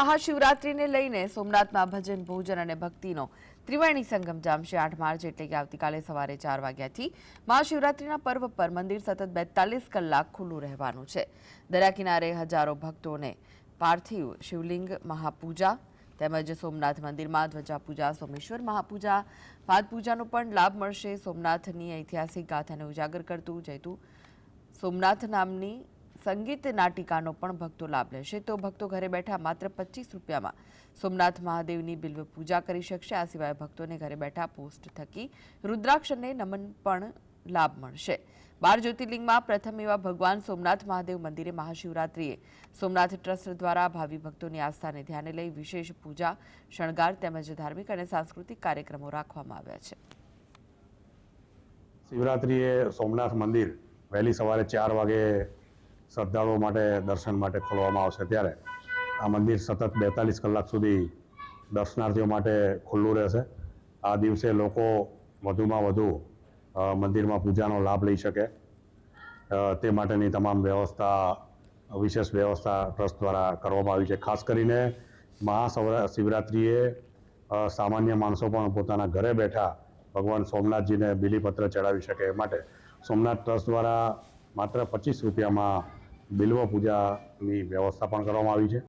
મહાશિવરાત્રિને લઈને સોમનાથમાં ભજન, ભોજન અને ભક્તિનો ત્રિવેણી સંગમ જામશે આઠ માર્ચ એટલે કે આવતીકાલે સવારે ચાર વાગ્યાથી. મહાશિવરાત્રિના પર્વ પર મંદિર સતત બેતાલીસ કલાક ખુલ્લું રહેવાનું છે. દરિયા કિનારે હજારો ભક્તોને પાર્થિવ શિવલિંગ, મહાપૂજા તેમજ સોમનાથ મંદિરમાં ધ્વજા પૂજા સોમેશ્વર મહાપૂજા પાદ પણ લાભ મળશે. સોમનાથની ઐતિહાસિક ગાથાને ઉજાગર કરતું જયતું સોમનાથ નામની સંગીત નાટિકાનો પણ ભક્તો લાભ લેશે. તો ભક્તો ઘરે બેઠા માત્ર પચીસ રૂપિયામાં સોમનાથ મહાદેવની બિલ્વ પૂજા કરી શકશે. આ સિવાય ભક્તોને ઘરે બેઠા પોસ્ટ થકી રુદ્રાક્ષને નમન પણ લાભ મળશે. બાર જ્યોતિર્લિંગમાં પ્રથમ એવા ભગવાન સોમનાથ મહાદેવ મંદિરે મહાશિવરાત્રિએ સોમનાથ ટ્રસ્ટ દ્વારા ભાવિ ભક્તોની આસ્થાને ધ્યાને લઈ વિશેષ પૂજા, શણગાર તેમજ ધાર્મિક અને સાંસ્કૃતિક કાર્યક્રમો રાખવામાં આવ્યા છે. શિવરાત્રિએ સોમનાથ મંદિર વહેલી સવારે ચાર વાગે શ્રદ્ધાળુઓ માટે દર્શન માટે ખોલવામાં આવશે ત્યારે આ મંદિર સતત બેતાલીસ કલાક સુધી દર્શનાર્થીઓ માટે ખુલ્લું રહેશે. આ દિવસે લોકો વધુમાં વધુ મંદિરમાં પૂજાનો લાભ લઈ શકે. તે માટેની તમામ વ્યવસ્થા, વિશેષ વ્યવસ્થા ટ્રસ્ટ દ્વારા કરવામાં આવી છે. ખાસ કરીને મહાસવરા શિવરાત્રિએ સામાન્ય માણસો પણ પોતાના ઘરે બેઠા ભગવાન સોમનાથજીને બિલીપત્ર ચડાવી શકે એ માટે સોમનાથ ટ્રસ્ટ દ્વારા માત્ર પચીસ રૂપિયામાં બિલ્વ પૂજાની વ્યવસ્થા પણ કરવામાં આવી છે.